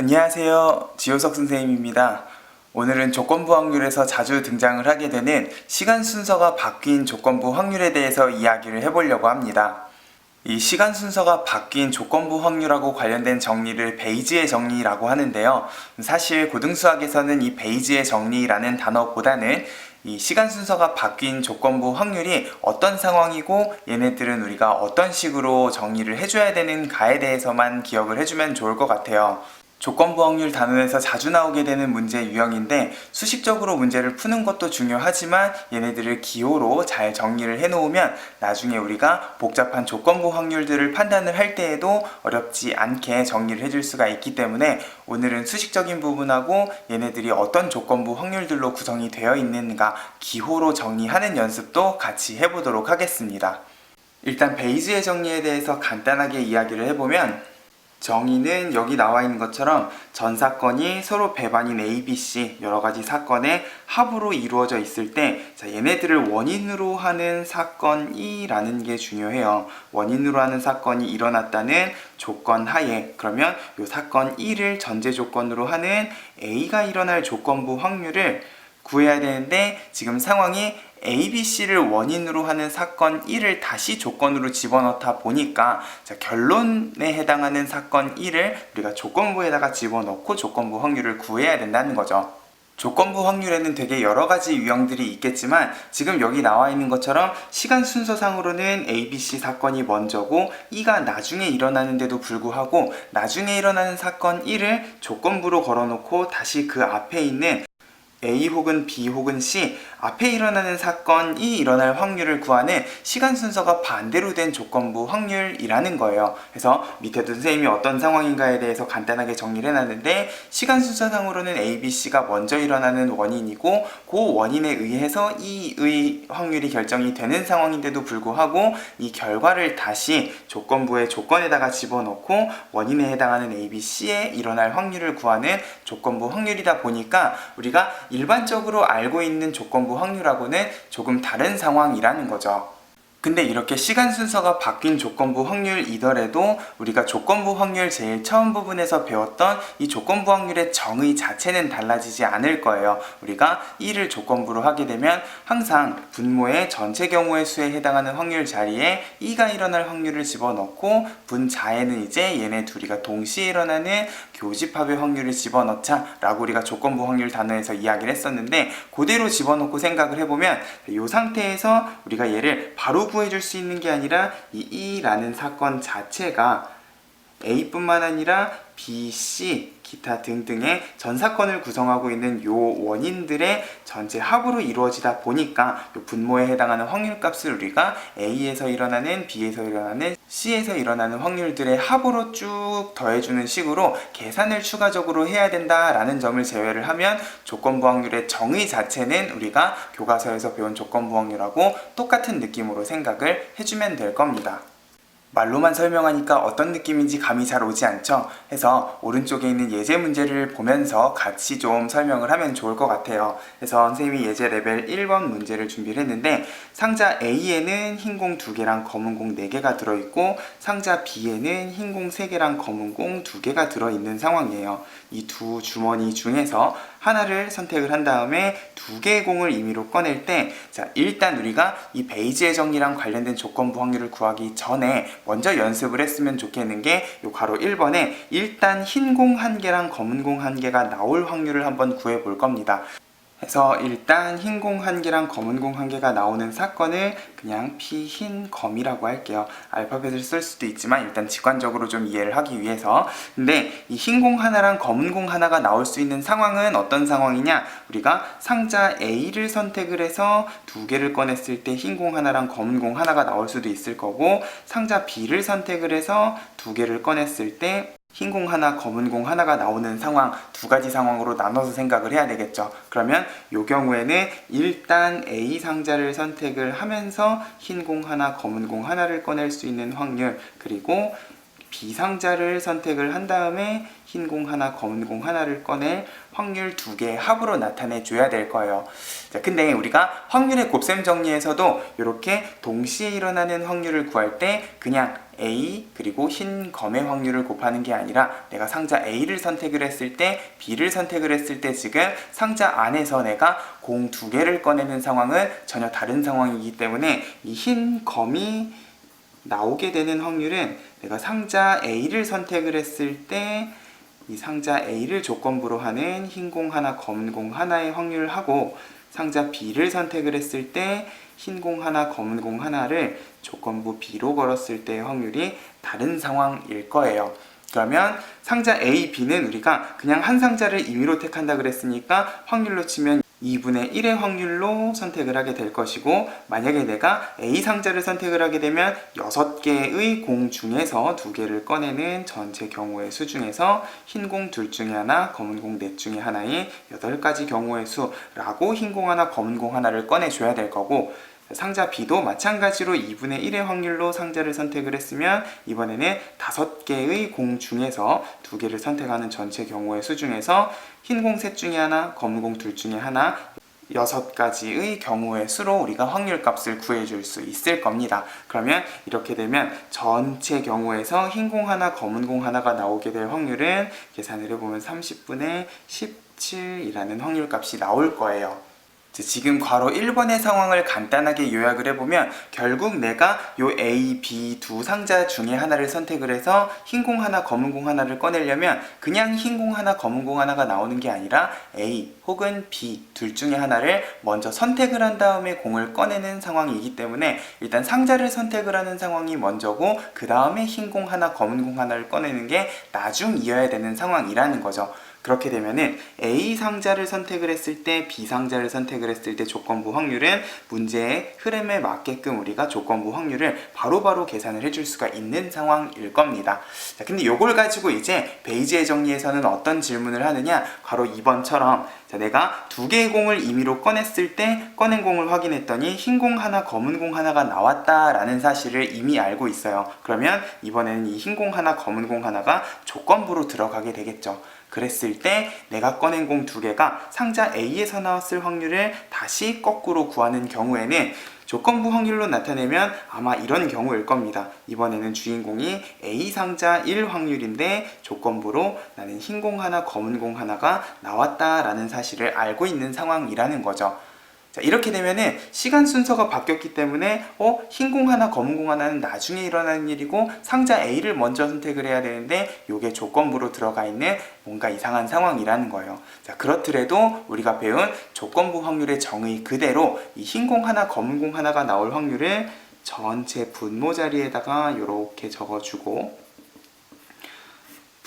안녕하세요. 지효석 선생님입니다. 오늘은 조건부 확률에서 자주 등장을 하게 되는 시간 순서가 바뀐 조건부 확률에 대해서 이야기를 해보려고 합니다. 이 시간 순서가 바뀐 조건부 확률하고 관련된 정리를 베이지의 정리라고 하는데요. 사실 고등수학에서는 이 베이지의 정리라는 단어보다는 이 시간 순서가 바뀐 조건부 확률이 어떤 상황이고 얘네들은 우리가 어떤 식으로 정리를 해줘야 되는가에 대해서만 기억을 해주면 좋을 것 같아요. 조건부 확률 단원에서 자주 나오게 되는 문제 유형인데 수식적으로 문제를 푸는 것도 중요하지만 얘네들을 기호로 잘 정리를 해놓으면 나중에 우리가 복잡한 조건부 확률들을 판단을 할 때에도 어렵지 않게 정리를 해줄 수가 있기 때문에 오늘은 수식적인 부분하고 얘네들이 어떤 조건부 확률들로 구성이 되어 있는가 기호로 정리하는 연습도 같이 해보도록 하겠습니다. 일단 베이지의 정리에 대해서 간단하게 이야기를 해보면 정의는 여기 나와 있는 것처럼 전 사건이 서로 배반인 A, B, C 여러 가지 사건의 합으로 이루어져 있을 때 자, 얘네들을 원인으로 하는 사건이라는 게 중요해요. 원인으로 하는 사건이 일어났다는 조건 하에 그러면 이 사건 1을 전제 조건으로 하는 A가 일어날 조건부 확률을 구해야 되는데 지금 상황이 A, B, C를 원인으로 하는 사건 1을 다시 조건으로 집어넣다 보니까 자, 결론에 해당하는 사건 1을 우리가 조건부에다가 집어넣고 조건부 확률을 구해야 된다는 거죠. 조건부 확률에는 되게 여러 가지 유형들이 있겠지만 지금 여기 나와 있는 것처럼 시간 순서상으로는 A, B, C 사건이 먼저고 E가 나중에 일어나는데도 불구하고 나중에 일어나는 사건 1을 조건부로 걸어놓고 다시 그 앞에 있는 A 혹은 B 혹은 C 앞에 일어나는 사건이 일어날 확률을 구하는 시간 순서가 반대로 된 조건부 확률이라는 거예요. 그래서 밑에도 선생님이 어떤 상황인가에 대해서 간단하게 정리를 해놨는데 시간 순서상으로는 A, B, C가 먼저 일어나는 원인이고 그 원인에 의해서 E의 확률이 결정이 되는 상황인데도 불구하고 이 결과를 다시 조건부의 조건에다가 집어넣고 원인에 해당하는 A, B, C에 일어날 확률을 구하는 조건부 확률이다 보니까 우리가 일반적으로 알고 있는 조건부 확률하고는 조금 다른 상황이라는 거죠. 근데 이렇게 시간 순서가 바뀐 조건부 확률이더라도 우리가 조건부 확률 제일 처음 부분에서 배웠던 이 조건부 확률의 정의 자체는 달라지지 않을 거예요. 우리가 1을 조건부로 하게 되면 항상 분모의 전체 경우의 수에 해당하는 확률 자리에 2가 일어날 확률을 집어넣고 분자에는 이제 얘네 둘이가 동시에 일어나는 교집합의 확률을 집어넣자 라고 우리가 조건부 확률 단어에서 이야기를 했었는데 그대로 집어넣고 생각을 해보면 이 상태에서 우리가 얘를 바로 구해줄 수 있는 게 아니라 이 E라는 사건 자체가 A뿐만 아니라 B, C, 기타 등등의 전 사건을 구성하고 있는 요 원인들의 전체 합으로 이루어지다 보니까 요 분모에 해당하는 확률값을 우리가 A에서 일어나는 B에서 일어나는 C에서 일어나는 확률들의 합으로 쭉 더해주는 식으로 계산을 추가적으로 해야 된다라는 점을 제외를 하면 조건부 확률의 정의 자체는 우리가 교과서에서 배운 조건부 확률하고 똑같은 느낌으로 생각을 해주면 될 겁니다. 말로만 설명하니까 어떤 느낌인지 감이 잘 오지 않죠? 해서 오른쪽에 있는 예제 문제를 보면서 같이 좀 설명을 하면 좋을 것 같아요. 그래서 선생님이 예제 레벨 1번 문제를 준비를 했는데 상자 A에는 흰 공 2개랑 검은 공 4개가 들어있고 상자 B에는 흰 공 3개랑 검은 공 2개가 들어있는 상황이에요. 이 두 주머니 중에서 하나를 선택을 한 다음에 두 개의 공을 임의로 꺼낼 때, 자, 일단 우리가 이 베이지의 정리랑 관련된 조건부 확률을 구하기 전에 먼저 연습을 했으면 좋겠는 게, 요 가로 1번에 일단 흰 공 한 개랑 검은 공 한 개가 나올 확률을 한번 구해 볼 겁니다. 해서 일단 흰 공 한 개랑 검은 공 한 개가 나오는 사건을 그냥 피 흰 검이라고 할게요. 알파벳을 쓸 수도 있지만 일단 직관적으로 좀 이해를 하기 위해서. 근데 이 흰 공 하나랑 검은 공 하나가 나올 수 있는 상황은 어떤 상황이냐? 우리가 상자 A를 선택을 해서 두 개를 꺼냈을 때 흰 공 하나랑 검은 공 하나가 나올 수도 있을 거고 상자 B를 선택을 해서 두 개를 꺼냈을 때 흰 공 하나, 검은 공 하나가 나오는 상황 두 가지 상황으로 나눠서 생각을 해야 되겠죠. 그러면 이 경우에는 일단 A 상자를 선택을 하면서 흰 공 하나, 검은 공 하나를 꺼낼 수 있는 확률 그리고 B상자를 선택을 한 다음에 흰 공 하나, 검은 공 하나를 꺼낼 확률 두 개의 합으로 나타내 줘야 될 거예요. 자, 근데 우리가 확률의 곱셈 정리에서도 이렇게 동시에 일어나는 확률을 구할 때 그냥 A 그리고 흰 검의 확률을 곱하는 게 아니라 내가 상자 A를 선택을 했을 때 B를 선택을 했을 때 지금 상자 안에서 내가 공 두 개를 꺼내는 상황은 전혀 다른 상황이기 때문에 이 흰 검이 나오게 되는 확률은 내가 상자 A를 선택을 했을 때 이 상자 A를 조건부로 하는 흰 공 하나, 검은 공 하나의 확률하고 상자 B를 선택을 했을 때 흰 공 하나, 검은 공 하나를 조건부 B로 걸었을 때의 확률이 다른 상황일 거예요. 그러면 상자 A, B는 우리가 그냥 한 상자를 임의로 택한다 그랬으니까 확률로 치면 2분의 1의 확률로 선택을 하게 될 것이고 만약에 내가 A 상자를 선택을 하게 되면 6개의 공 중에서 2개를 꺼내는 전체 경우의 수 중에서 흰 공 둘 중에 하나, 검은 공 넷 중에 하나인 8가지 경우의 수라고 흰 공 하나, 검은 공 하나를 꺼내줘야 될 거고 상자 B도 마찬가지로 2분의 1의 확률로 상자를 선택을 했으면 이번에는 5개의 공 중에서 2개를 선택하는 전체 경우의 수 중에서 흰 공 셋 중에 하나, 검은 공 둘 중에 하나, 여섯 가지의 경우의 수로 우리가 확률 값을 구해줄 수 있을 겁니다. 그러면 이렇게 되면 전체 경우에서 흰 공 하나, 검은 공 하나가 나오게 될 확률은 계산을 해보면 30분의 17이라는 확률 값이 나올 거예요. 자, 지금 괄호 1번의 상황을 간단하게 요약을 해보면 결국 내가 요 A, B 두 상자 중에 하나를 선택을 해서 흰 공 하나, 검은 공 하나를 꺼내려면 그냥 흰 공 하나, 검은 공 하나가 나오는 게 아니라 A 혹은 B 둘 중에 하나를 먼저 선택을 한 다음에 공을 꺼내는 상황이기 때문에 일단 상자를 선택을 하는 상황이 먼저고 그 다음에 흰 공 하나, 검은 공 하나를 꺼내는 게 나중이어야 되는 상황이라는 거죠. 그렇게 되면은 A 상자를 선택을 했을 때 B 상자를 선택을 했을 때 조건부 확률은 문제의 흐름에 맞게끔 우리가 조건부 확률을 바로 바로 계산을 해줄 수가 있는 상황일 겁니다. 자, 근데 요걸 가지고 이제 베이지의 정리에서는 어떤 질문을 하느냐? 바로 2번처럼 자, 내가 두 개의 공을 임의로 꺼냈을 때 꺼낸 공을 확인했더니 흰 공 하나, 검은 공 하나가 나왔다라는 사실을 이미 알고 있어요. 그러면 이번에는 이 흰 공 하나, 검은 공 하나가 조건부로 들어가게 되겠죠. 그랬을 때 내가 꺼낸 공 두 개가 상자 A에서 나왔을 확률을 다시 거꾸로 구하는 경우에는 조건부 확률로 나타내면 아마 이런 경우일 겁니다. 이번에는 주인공이 A 상자 1 확률인데 조건부로 나는 흰 공 하나, 검은 공 하나가 나왔다라는 사실을 알고 있는 상황이라는 거죠. 자, 이렇게 되면은 시간 순서가 바뀌었기 때문에 어, 흰 공 하나, 검은 공 하나는 나중에 일어나는 일이고 상자 A를 먼저 선택을 해야 되는데 요게 조건부로 들어가 있는 뭔가 이상한 상황이라는 거예요. 자, 그렇더라도 우리가 배운 조건부 확률의 정의 그대로 이 흰 공 하나, 검은 공 하나가 나올 확률을 전체 분모 자리에다가 이렇게 적어주고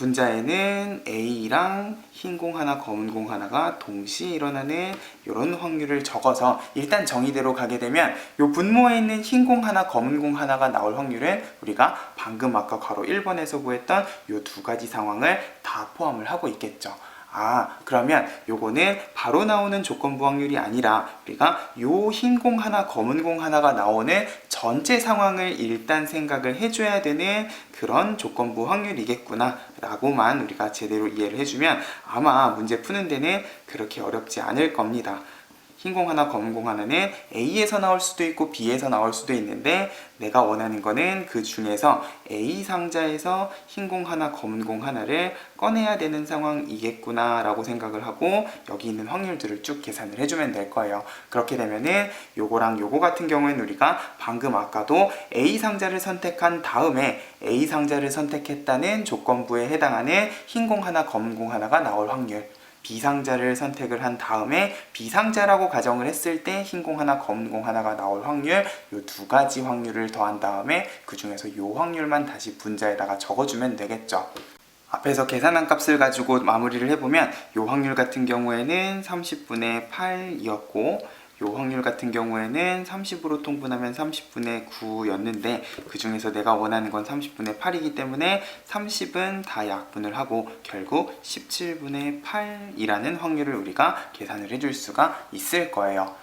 분자에는 A랑 흰 공 하나, 검은 공 하나가 동시에 일어나는 이런 확률을 적어서 일단 정의대로 가게 되면 이 분모에 있는 흰 공 하나, 검은 공 하나가 나올 확률은 우리가 방금 아까 괄호 1번에서 구했던 이 두 가지 상황을 다 포함을 하고 있겠죠. 아, 그러면 요거는 바로 나오는 조건부 확률이 아니라 우리가 요 흰 공 하나, 검은 공 하나가 나오는 전체 상황을 일단 생각을 해줘야 되는 그런 조건부 확률이겠구나 라고만 우리가 제대로 이해를 해주면 아마 문제 푸는 데는 그렇게 어렵지 않을 겁니다. 흰 공 하나, 검은 공 하나는 A에서 나올 수도 있고 B에서 나올 수도 있는데 내가 원하는 거는 그 중에서 A 상자에서 흰 공 하나, 검은 공 하나를 꺼내야 되는 상황이겠구나 라고 생각을 하고 여기 있는 확률들을 쭉 계산을 해주면 될 거예요. 그렇게 되면은 요거랑 요거 같은 경우에는 우리가 방금 아까도 A 상자를 선택한 다음에 A 상자를 선택했다는 조건부에 해당하는 흰 공 하나, 검은 공 하나가 나올 확률 B상자를 선택을 한 다음에 B상자라고 가정을 했을 때 흰공 하나, 검은 공 하나가 나올 확률 요 두 가지 확률을 더한 다음에 그 중에서 요 확률만 다시 분자에다가 적어주면 되겠죠. 앞에서 계산한 값을 가지고 마무리를 해보면 요 확률 같은 경우에는 30분의 8이었고 요 확률 같은 경우에는 30으로 통분하면 30분의 9였는데 그 중에서 내가 원하는 건 30분의 8이기 때문에 30은 다 약분을 하고 결국 17분의 8이라는 확률을 우리가 계산을 해줄 수가 있을 거예요.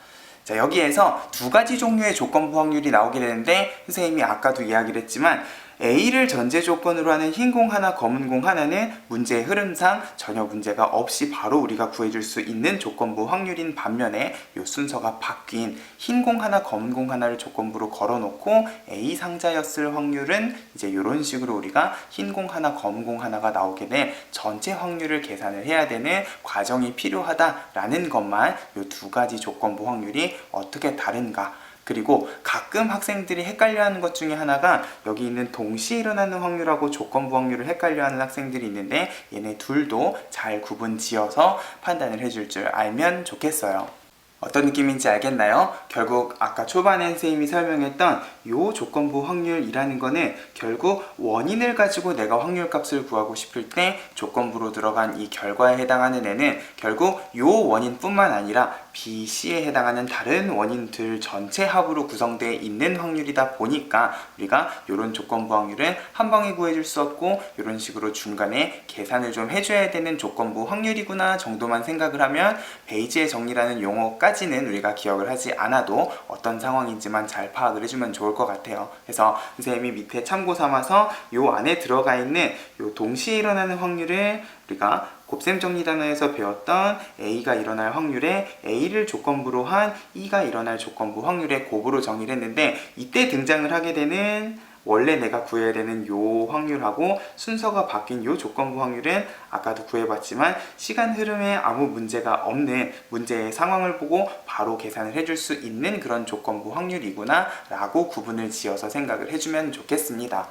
자, 여기에서 두 가지 종류의 조건부 확률이 나오게 되는데 선생님이 아까도 이야기를 했지만 A를 전제 조건으로 하는 흰 공 하나, 검은 공 하나는 문제의 흐름상 전혀 문제가 없이 바로 우리가 구해줄 수 있는 조건부 확률인 반면에 이 순서가 바뀐 흰 공 하나, 검은 공 하나를 조건부로 걸어놓고 A 상자였을 확률은 이제 이런 식으로 우리가 흰 공 하나, 검은 공 하나가 나오게 된 전체 확률을 계산을 해야 되는 과정이 필요하다라는 것만 이 두 가지 조건부 확률이 어떻게 다른가 그리고 가끔 학생들이 헷갈려하는 것 중에 하나가 여기 있는 동시에 일어나는 확률하고 조건부 확률을 헷갈려하는 학생들이 있는데 얘네 둘도 잘 구분 지어서 판단을 해줄 줄 알면 좋겠어요. 어떤 느낌인지 알겠나요? 결국 아까 초반에 선생님이 설명했던 요 조건부 확률이라는 거는 결국 원인을 가지고 내가 확률 값을 구하고 싶을 때 조건부로 들어간 이 결과에 해당하는 애는 결국 요 원인뿐만 아니라 B, C에 해당하는 다른 원인들 전체 합으로 구성되어 있는 확률이다 보니까 우리가 요런 조건부 확률은 한 방에 구해줄 수 없고 이런 식으로 중간에 계산을 좀 해줘야 되는 조건부 확률이구나 정도만 생각을 하면 베이지의 정리라는 용어까지 는 우리가 기억을 하지 않아도 어떤 상황인지만 잘 파악을 해주면 좋을 것 같아요. 그래서 선생님이 밑에 참고 삼아서 요 안에 들어가 있는 요 동시에 일어나는 확률을 우리가 곱셈 정리 단어에서 배웠던 A가 일어날 확률에 A를 조건부로 한 E가 일어날 조건부 확률의 곱으로 정의를 했는데 이때 등장을 하게 되는 원래 내가 구해야 되는 요 확률하고 순서가 바뀐 요 조건부 확률은 아까도 구해봤지만 시간 흐름에 아무 문제가 없는 문제의 상황을 보고 바로 계산을 해줄 수 있는 그런 조건부 확률이구나 라고 구분을 지어서 생각을 해주면 좋겠습니다.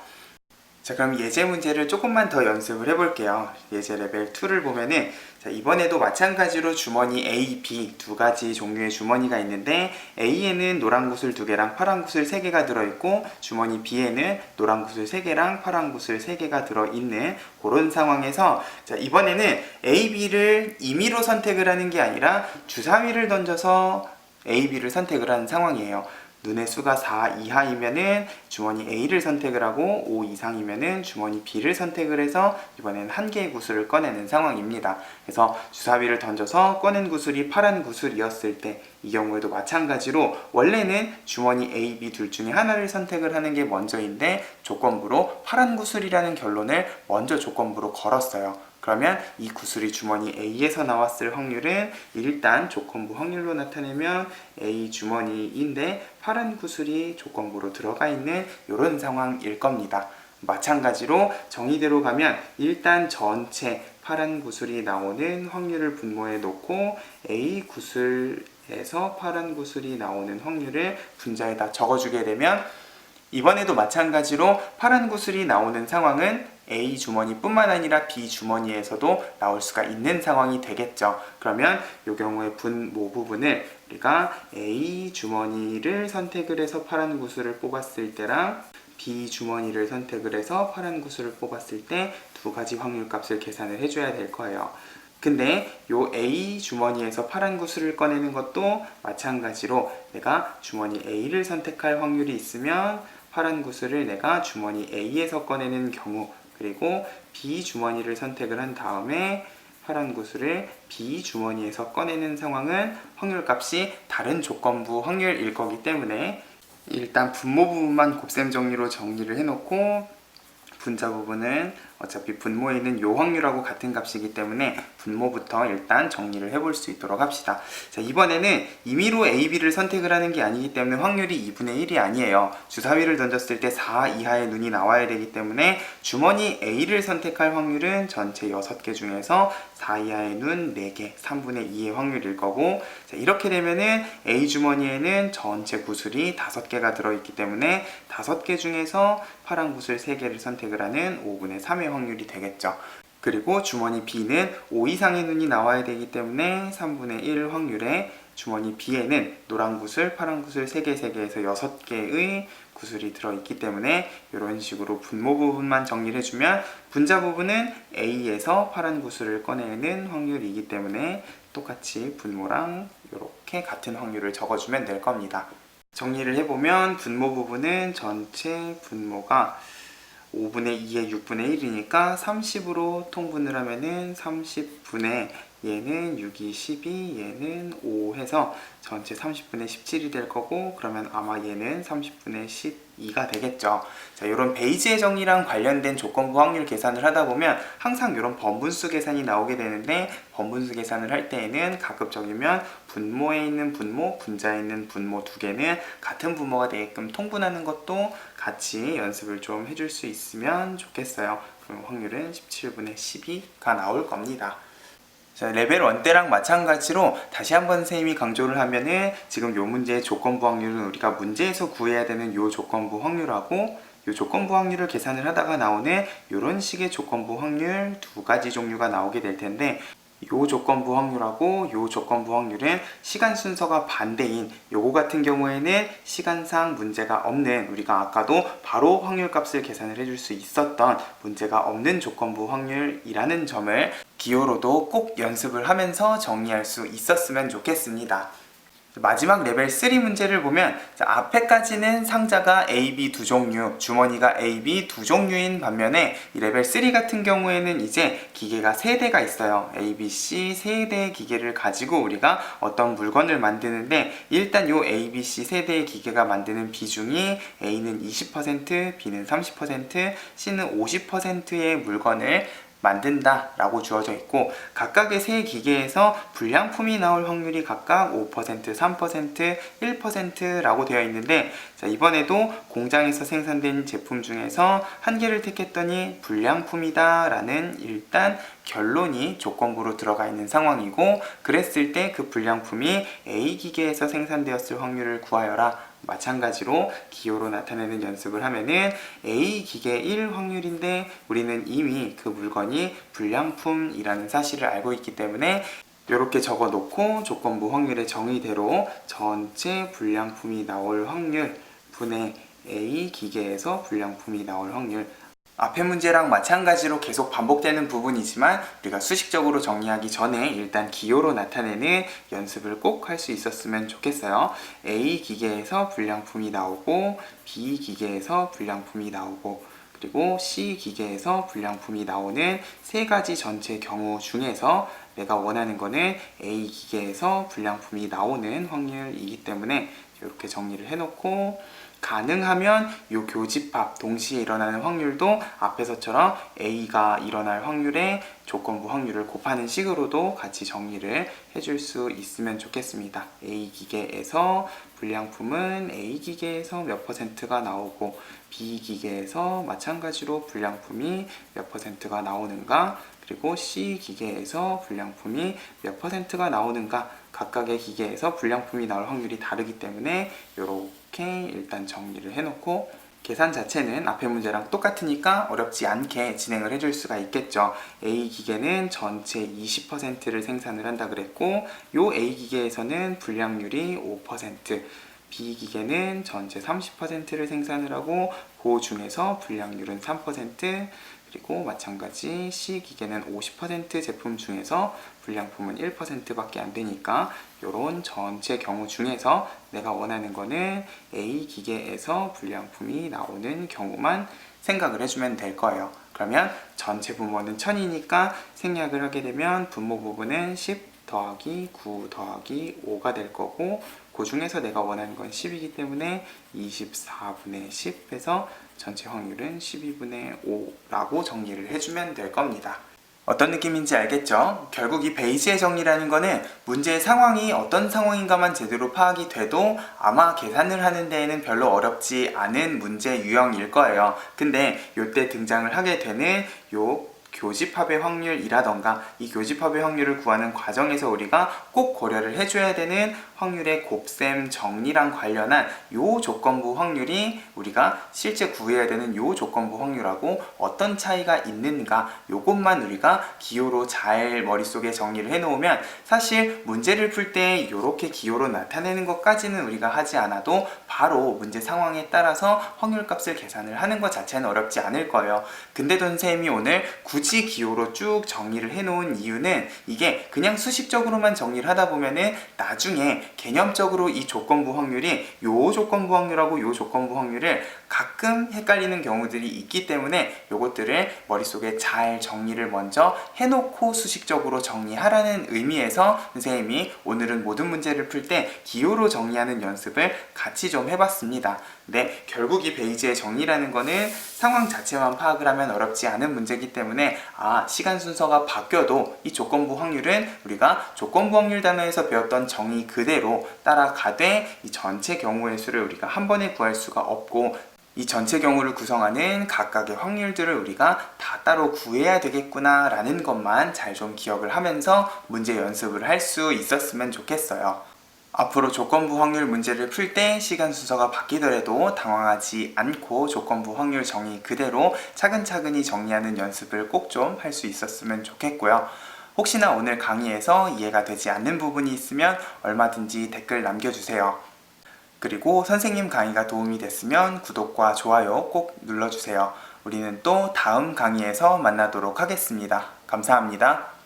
자 그럼 예제 문제를 조금만 더 연습을 해볼게요. 예제 레벨 2를 보면은 자, 이번에도 마찬가지로 주머니 A, B 두 가지 종류의 주머니가 있는데 A에는 노란 구슬 두 개랑 파란 구슬 세 개가 들어있고 주머니 B에는 노란 구슬 세 개랑 파란 구슬 세 개가 들어있는 그런 상황에서 자, 이번에는 A, B를 임의로 선택을 하는 게 아니라 주사위를 던져서 A, B를 선택을 하는 상황이에요. 눈의 수가 4 이하이면은 주머니 A를 선택을 하고 5 이상이면은 주머니 B를 선택을 해서 이번엔 한 개의 구슬을 꺼내는 상황입니다. 그래서 주사위를 던져서 꺼낸 구슬이 파란 구슬이었을 때 이 경우에도 마찬가지로 원래는 주머니 A, B 둘 중에 하나를 선택을 하는 게 먼저인데 조건부로 파란 구슬이라는 결론을 먼저 조건부로 걸었어요. 그러면 이 구슬이 주머니 A에서 나왔을 확률은 일단 조건부 확률로 나타내면 A 주머니인데 파란 구슬이 조건부로 들어가 있는 이런 상황일 겁니다. 마찬가지로 정의대로 가면 일단 전체 파란 구슬이 나오는 확률을 분모해 놓고 A 구슬에서 파란 구슬이 나오는 확률을 분자에다 적어주게 되면 이번에도 마찬가지로 파란 구슬이 나오는 상황은 A 주머니뿐만 아니라 B 주머니에서도 나올 수가 있는 상황이 되겠죠. 그러면 이 경우에 분 모 부분을 우리가 A 주머니를 선택을 해서 파란 구슬을 뽑았을 때랑 B 주머니를 선택을 해서 파란 구슬을 뽑았을 때 두 가지 확률 값을 계산을 해줘야 될 거예요. 근데 요 A 주머니에서 파란 구슬을 꺼내는 것도 마찬가지로 내가 주머니 A를 선택할 확률이 있으면 파란 구슬을 내가 주머니 A에서 꺼내는 경우 그리고 B 주머니를 선택을 한 다음에 파란 구슬을 B 주머니에서 꺼내는 상황은 확률 값이 다른 조건부 확률일 거기 때문에 일단 분모 부분만 곱셈 정리로 정리를 해놓고 분자 부분은 어차피 분모에 있는 요 확률하고 같은 값이기 때문에 분모부터 일단 정리를 해볼 수 있도록 합시다. 자, 이번에는 임의로 A, B를 선택을 하는 게 아니기 때문에 확률이 2분의 1이 아니에요. 주사위를 던졌을 때 4 이하의 눈이 나와야 되기 때문에 주머니 A를 선택할 확률은 전체 6개 중에서 4 이하의 눈 4개, 3분의 2의 확률일 거고 자, 이렇게 되면은 A 주머니에는 전체 구슬이 5개가 들어있기 때문에 5개 중에서 파란 구슬 3개를 선택을 하는 5분의 3의 확률이 되겠죠. 그리고 주머니 B는 5 이상의 눈이 나와야 되기 때문에 3분의 1 확률에 주머니 B에는 노란 구슬, 파란 구슬 3개, 3개에서 6개의 구슬이 들어있기 때문에 이런 식으로 분모 부분만 정리를 해주면 분자 부분은 A에서 파란 구슬을 꺼내는 확률이기 때문에 똑같이 분모랑 이렇게 같은 확률을 적어주면 될 겁니다. 정리를 해보면 분모 부분은 전체 분모가 5분의 2에 6분의 1이니까 30으로 통분을 하면은 30분의 얘는 6이 12, 얘는 5 해서 전체 30분의 17이 될 거고 그러면 아마 얘는 30분의 12가 되겠죠. 자, 이런 베이지의 정리랑 관련된 조건부 확률 계산을 하다 보면 항상 이런 번분수 계산이 나오게 되는데 번분수 계산을 할 때에는 가급적이면 분모에 있는 분모, 분자에 있는 분모 두 개는 같은 분모가 되게끔 통분하는 것도 같이 연습을 좀 해줄 수 있으면 좋겠어요. 그럼 확률은 17분의 12가 나올 겁니다. 자, 레벨 1 때랑 마찬가지로 다시 한번 선생님이 강조를 하면은 지금 요 문제의 조건부 확률은 우리가 문제에서 구해야 되는 요 조건부 확률하고 요 조건부 확률을 계산을 하다가 나오는 이런 식의 조건부 확률 두 가지 종류가 나오게 될 텐데 요 조건부 확률하고 요 조건부 확률은 시간 순서가 반대인 요거 같은 경우에는 시간상 문제가 없는 우리가 아까도 바로 확률 값을 계산을 해줄 수 있었던 문제가 없는 조건부 확률이라는 점을 기호로도 꼭 연습을 하면서 정리할 수 있었으면 좋겠습니다. 마지막 레벨 3 문제를 보면 자, 앞에까지는 상자가 A, B 두 종류, 주머니가 A, B 두 종류인 반면에 이 레벨 3 같은 경우에는 이제 기계가 세 대가 있어요. A, B, C 세 대의 기계를 가지고 우리가 어떤 물건을 만드는데 일단 요 A, B, C 세 대의 기계가 만드는 비중이 A는 20%, B는 30%, C는 50%의 물건을 만든다라고 주어져 있고 각각의 세 기계에서 불량품이 나올 확률이 각각 5%, 3%, 1%라고 되어 있는데 자, 이번에도 공장에서 생산된 제품 중에서 한 개를 택했더니 불량품이다라는 일단 결론이 조건부로 들어가 있는 상황이고 그랬을 때 그 불량품이 A 기계에서 생산되었을 확률을 구하여라 마찬가지로 기호로 나타내는 연습을 하면은 A 기계 1 확률인데 우리는 이미 그 물건이 불량품이라는 사실을 알고 있기 때문에 이렇게 적어 놓고 조건부 확률의 정의대로 전체 불량품이 나올 확률 분의 A 기계에서 불량품이 나올 확률 앞의 문제랑 마찬가지로 계속 반복되는 부분이지만 우리가 수식적으로 정리하기 전에 일단 기호로 나타내는 연습을 꼭 할 수 있었으면 좋겠어요. A 기계에서 불량품이 나오고 B 기계에서 불량품이 나오고 그리고 C 기계에서 불량품이 나오는 세 가지 전체 경우 중에서 내가 원하는 거는 A 기계에서 불량품이 나오는 확률이기 때문에 이렇게 정리를 해놓고 가능하면 이 교집합 동시에 일어나는 확률도 앞에서처럼 A가 일어날 확률에 조건부 확률을 곱하는 식으로도 같이 정리를 해줄 수 있으면 좋겠습니다. A 기계에서 불량품은 A 기계에서 몇 퍼센트가 나오고 B 기계에서 마찬가지로 불량품이 몇 퍼센트가 나오는가 그리고 C 기계에서 불량품이 몇 퍼센트가 나오는가 각각의 기계에서 불량품이 나올 확률이 다르기 때문에 이렇게 일단 정리를 해놓고 계산 자체는 앞의 문제랑 똑같으니까 어렵지 않게 진행을 해줄 수가 있겠죠. A 기계는 전체 20%를 생산을 한다 그랬고 요 A 기계에서는 불량률이 5% B 기계는 전체 30%를 생산을 하고 그 중에서 불량률은 3% 그리고 마찬가지 C 기계는 50% 제품 중에서 불량품은 1%밖에 안 되니까 이런 전체 경우 중에서 내가 원하는 거는 A 기계에서 불량품이 나오는 경우만 생각을 해주면 될 거예요. 그러면 전체 분모는 1000이니까 생략을 하게 되면 분모 부분은 10 더하기 9 더하기 5가 될 거고 그 중에서 내가 원하는 건 10이기 때문에 24분의 10 해서 전체 확률은 12분의 5라고 정리를 해주면 될 겁니다. 어떤 느낌인지 알겠죠? 결국 이 베이지의 정리라는 거는 문제의 상황이 어떤 상황인가만 제대로 파악이 돼도 아마 계산을 하는 데에는 별로 어렵지 않은 문제 유형일 거예요. 근데 요때 등장을 하게 되는 요 교집합의 확률이라던가 이 교집합의 확률을 구하는 과정에서 우리가 꼭 고려를 해줘야 되는 확률의 곱셈 정리랑 관련한 요 조건부 확률이 우리가 실제 구해야 되는 요 조건부 확률하고 어떤 차이가 있는가 요것만 우리가 기호로 잘 머릿속에 정리를 해놓으면 사실 문제를 풀 때 이렇게 기호로 나타내는 것까지는 우리가 하지 않아도 바로 문제 상황에 따라서 확률값을 계산을 하는 것 자체는 어렵지 않을 거예요. 근데도 선생님이 오늘 굳이 굳이 기호로 쭉 정리를 해놓은 이유는 이게 그냥 수식적으로만 정리를 하다 보면은 나중에 개념적으로 이 조건부 확률이 요 조건부 확률하고 요 조건부 확률을 가끔 헷갈리는 경우들이 있기 때문에 요것들을 머릿속에 잘 정리를 먼저 해놓고 수식적으로 정리하라는 의미에서 선생님이 오늘은 모든 문제를 풀 때 기호로 정리하는 연습을 같이 좀 해봤습니다. 네, 결국 이 베이지의 정리라는 거는 상황 자체만 파악을 하면 어렵지 않은 문제이기 때문에 아, 시간 순서가 바뀌어도 이 조건부 확률은 우리가 조건부 확률 단어에서 배웠던 정의 그대로 따라가되 이 전체 경우의 수를 우리가 한 번에 구할 수가 없고 이 전체 경우를 구성하는 각각의 확률들을 우리가 다 따로 구해야 되겠구나 라는 것만 잘 좀 기억을 하면서 문제 연습을 할 수 있었으면 좋겠어요. 앞으로 조건부 확률 문제를 풀 때 시간 순서가 바뀌더라도 당황하지 않고 조건부 확률 정의 그대로 차근차근히 정리하는 연습을 꼭 좀 할 수 있었으면 좋겠고요. 혹시나 오늘 강의에서 이해가 되지 않는 부분이 있으면 얼마든지 댓글 남겨주세요. 그리고 선생님 강의가 도움이 됐으면 구독과 좋아요 꼭 눌러주세요. 우리는 또 다음 강의에서 만나도록 하겠습니다. 감사합니다.